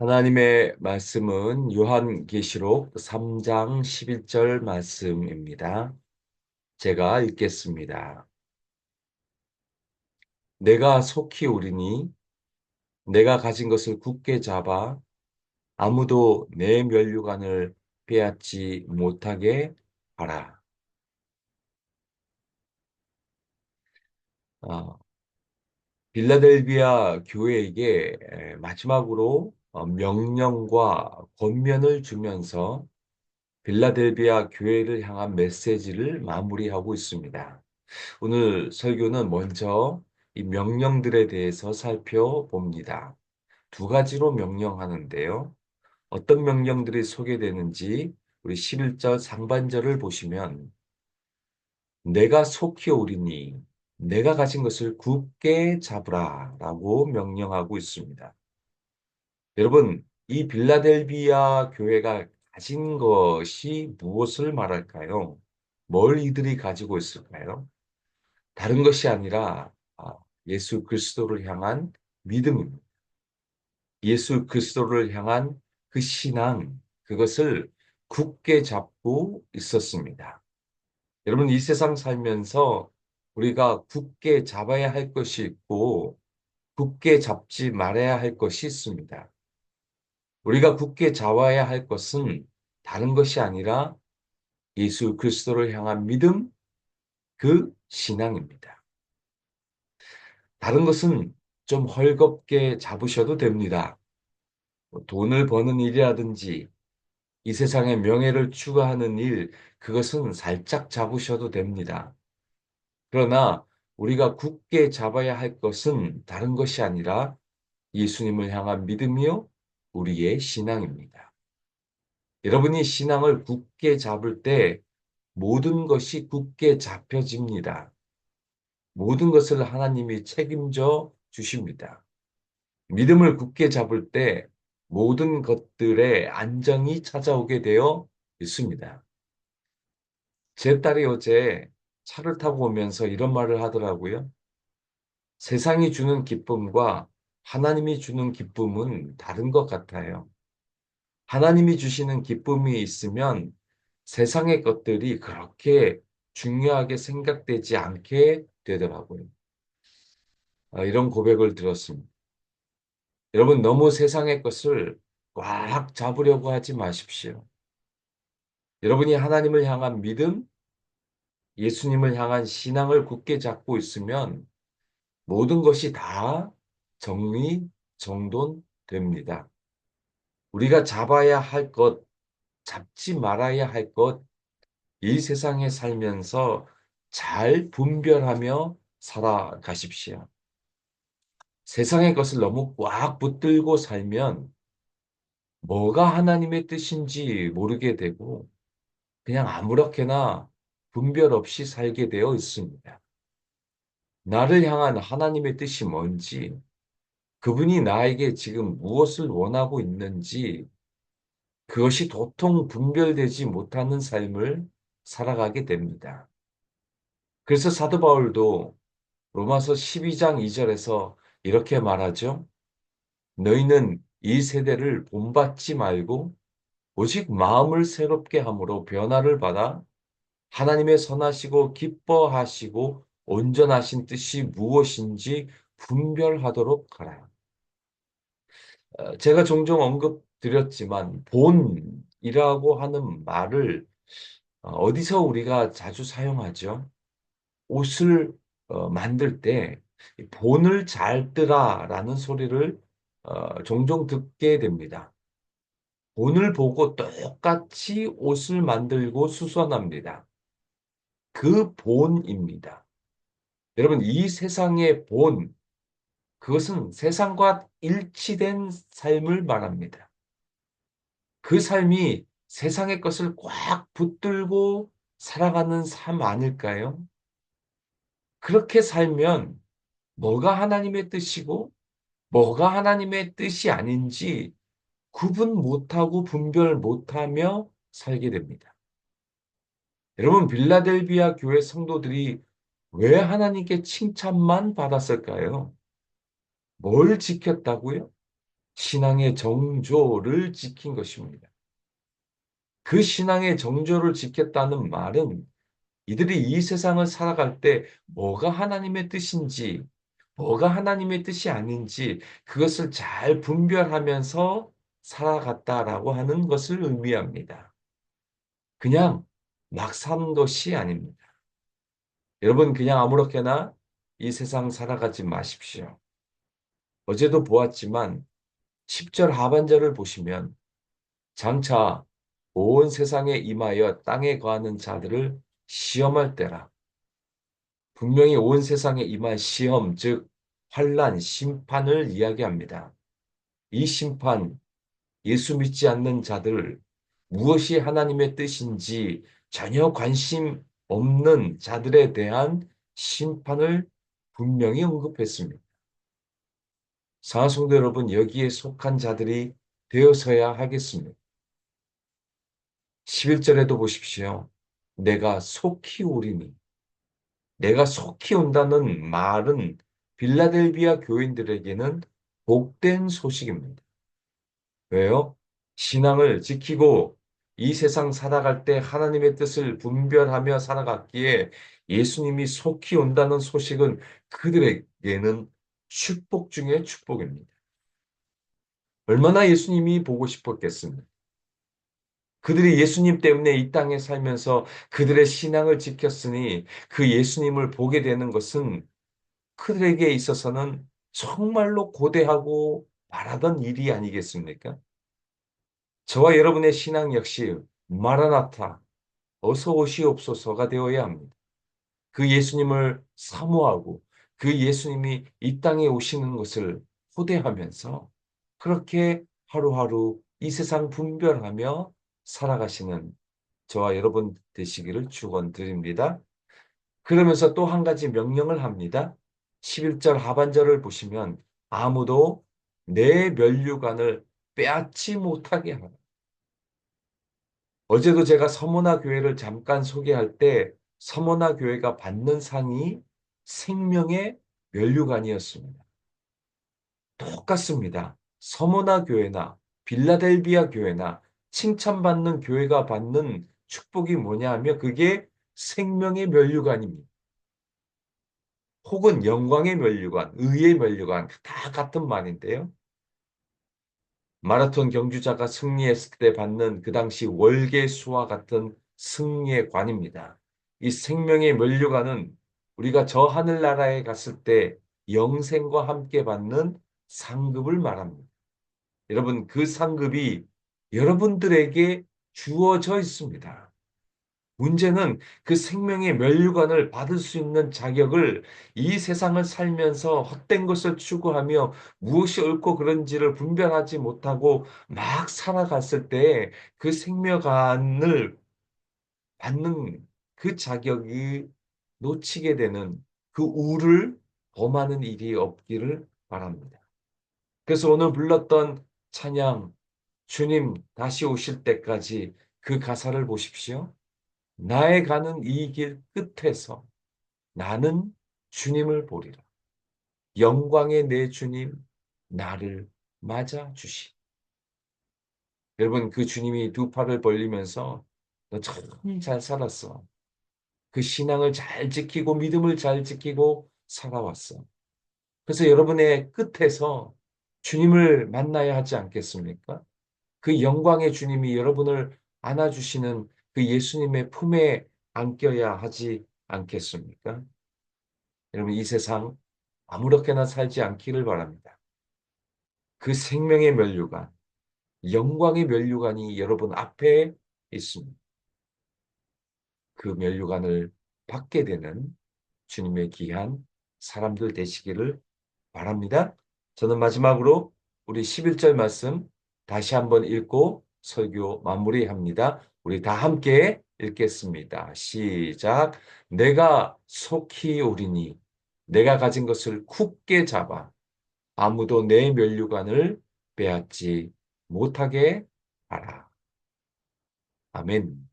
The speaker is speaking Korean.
하나님의 말씀은 요한계시록 3장 11절 말씀입니다. 제가 읽겠습니다. 내가 속히 오리니 내가 가진 것을 굳게 잡아 아무도 내 면류관을 빼앗지 못하게 하라. 어, 빌라델비아 교회에게 마지막으로 어, 명령과 권면을 주면서 빌라델비아 교회를 향한 메시지를 마무리하고 있습니다. 오늘 설교는 먼저 이 명령들에 대해서 살펴봅니다. 두 가지로 명령하는데요. 어떤 명령들이 소개되는지 우리 11절 상반절을 보시면 내가 속히 오리니 내가 가진 것을 굳게 잡으라 라고 명령하고 있습니다. 여러분, 이 빌라델비아 교회가 가진 것이 무엇을 말할까요? 뭘 이들이 가지고 있을까요? 다른 것이 아니라 아, 예수 그리스도를 향한 믿음입니다. 예수 그리스도를 향한 그 신앙, 그것을 굳게 잡고 있었습니다. 여러분, 이 세상 살면서 우리가 굳게 잡아야 할 것이 있고, 굳게 잡지 말아야 할 것이 있습니다. 우리가 굳게 잡아야 할 것은 다른 것이 아니라 예수 그리스도를 향한 믿음, 그 신앙입니다. 다른 것은 좀 헐겁게 잡으셔도 됩니다. 뭐 돈을 버는 일이라든지 이 세상의 명예를 추구하는 일, 그것은 살짝 잡으셔도 됩니다. 그러나 우리가 굳게 잡아야 할 것은 다른 것이 아니라 예수님을 향한 믿음이요, 우리의 신앙입니다. 여러분이 신앙을 굳게 잡을 때 모든 것이 굳게 잡혀집니다. 모든 것을 하나님이 책임져 주십니다. 믿음을 굳게 잡을 때 모든 것들의 안정이 찾아오게 되어 있습니다. 제 딸이 어제 차를 타고 오면서 이런 말을 하더라고요. 세상이 주는 기쁨과 하나님이 주는 기쁨은 다른 것 같아요. 하나님이 주시는 기쁨이 있으면 세상의 것들이 그렇게 중요하게 생각되지 않게 되더라고요. 아, 이런 고백을 들었습니다. 여러분, 너무 세상의 것을 꽉 잡으려고 하지 마십시오. 여러분이 하나님을 향한 믿음, 예수님을 향한 신앙을 굳게 잡고 있으면 모든 것이 다 정리, 정돈됩니다. 우리가 잡아야 할 것, 잡지 말아야 할 것, 이 세상에 살면서 잘 분별하며 살아가십시오. 세상의 것을 너무 꽉 붙들고 살면 뭐가 하나님의 뜻인지 모르게 되고 그냥 아무렇게나 분별 없이 살게 되어 있습니다. 나를 향한 하나님의 뜻이 뭔지, 그분이 나에게 지금 무엇을 원하고 있는지, 그것이 도통 분별되지 못하는 삶을 살아가게 됩니다. 그래서 사도 바울도 로마서 12장 2절에서 이렇게 말하죠. 너희는 이 세대를 본받지 말고 오직 마음을 새롭게 함으로 변화를 받아 하나님의 선하시고 기뻐하시고 온전하신 뜻이 무엇인지 분별하도록 하라. 어, 제가 종종 언급드렸지만 본이라고 하는 말을 어, 어디서 우리가 자주 사용하죠? 옷을 어, 만들 때 본을 잘 뜨라 라는 소리를 종종 듣게 됩니다. 본을 보고 똑같이 옷을 만들고 수선합니다. 그 본입니다. 여러분, 이 세상의 본, 그것은 세상과 일치된 삶을 말합니다. 그 삶이 세상의 것을 꽉 붙들고 살아가는 삶 아닐까요? 그렇게 살면 뭐가 하나님의 뜻이고 뭐가 하나님의 뜻이 아닌지 구분 못하고 분별 못하며 살게 됩니다. 여러분, 빌라델비아 교회 성도들이 왜 하나님께 칭찬만 받았을까요? 뭘 지켰다고요? 신앙의 정조를 지킨 것입니다. 그 신앙의 정조를 지켰다는 말은 이들이 이 세상을 살아갈 때 뭐가 하나님의 뜻인지, 뭐가 하나님의 뜻이 아닌지 그것을 잘 분별하면서 살아갔다라고 하는 것을 의미합니다. 그냥 막산 것이 아닙니다. 여러분 그냥 아무렇게나 이 세상 살아가지 마십시오. 어제도 보았지만 10절 하반절을 보시면 장차 온 세상에 임하여 땅에 거하는 자들을 시험할 때라. 분명히 온 세상에 임한 시험, 즉 환란, 심판을 이야기합니다. 이 심판, 예수 믿지 않는 자들, 무엇이 하나님의 뜻인지 전혀 관심 없는 자들에 대한 심판을 분명히 언급했습니다. 사성도 여러분, 여기에 속한 자들이 되어서야 하겠습니다. 11절에도 보십시오. 내가 속히 오리니. 내가 속히 온다는 말은 빌라델비아 교인들에게는 복된 소식입니다. 왜요? 신앙을 지키고 이 세상 살아갈 때 하나님의 뜻을 분별하며 살아갔기에 예수님이 속히 온다는 소식은 그들에게는 축복 중의 축복입니다. 얼마나 예수님이 보고 싶었겠습니까? 그들이 예수님 때문에 이 땅에 살면서 그들의 신앙을 지켰으니 그 예수님을 보게 되는 것은 그들에게 있어서는 정말로 고대하고 바라던 일이 아니겠습니까? 저와 여러분의 신앙 역시 마라나타, 어서 오시옵소서가 되어야 합니다. 그 예수님을 사모하고 그 예수님이 이 땅에 오시는 것을 호대하면서 그렇게 하루하루 이 세상 분별하며 살아가시는 저와 여러분 되시기를 축원드립니다. 그러면서 또 한 가지 명령을 합니다. 11절 하반절을 보시면 아무도 내 면류관을 빼앗지 못하게 하라. 어제도 제가 서모나 교회를 잠깐 소개할 때 서모나 교회가 받는 상이 생명의 면류관이었습니다. 똑같습니다. 서모나 교회나 빌라델비아 교회나 칭찬받는 교회가 받는 축복이 뭐냐 하면 그게 생명의 면류관입니다. 혹은 영광의 면류관, 의의 면류관 다 같은 말인데요. 마라톤 경주자가 승리했을 때 받는 그 당시 월계수와 같은 승리의 관입니다. 이 생명의 면류관은 우리가 저 하늘나라에 갔을 때 영생과 함께 받는 상급을 말합니다. 여러분 그 상급이 여러분들에게 주어져 있습니다. 문제는 그 생명의 면류관을 받을 수 있는 자격을 이 세상을 살면서 헛된 것을 추구하며 무엇이 옳고 그른지를 분별하지 못하고 막 살아갔을 때 그 생명관을 받는 그 자격이 놓치게 되는 그 우를 범하는 일이 없기를 바랍니다. 그래서 오늘 불렀던 찬양 주님 다시 오실 때까지 그 가사를 보십시오. 나의 가는 이 길 끝에서 나는 주님을 보리라. 영광의 내 주님 나를 맞아 주시. 여러분 그 주님이 두 팔을 벌리면서 너 참 잘 살았어. 그 신앙을 잘 지키고 믿음을 잘 지키고 살아왔어. 그래서 여러분의 끝에서 주님을 만나야 하지 않겠습니까? 그 영광의 주님이 여러분을 안아주시는 그 예수님의 품에 안겨야 하지 않겠습니까? 여러분 이 세상 아무렇게나 살지 않기를 바랍니다. 그 생명의 면류관, 영광의 면류관이 여러분 앞에 있습니다. 그 면류관을 받게 되는 주님의 귀한 사람들 되시기를 바랍니다. 저는 마지막으로 우리 11절 말씀 다시 한번 읽고 설교 마무리합니다. 우리 다 함께 읽겠습니다. 시작. 내가 속히 오리니 내가 가진 것을 굳게 잡아 아무도 내 면류관을 빼앗지 못하게 하라. 아멘.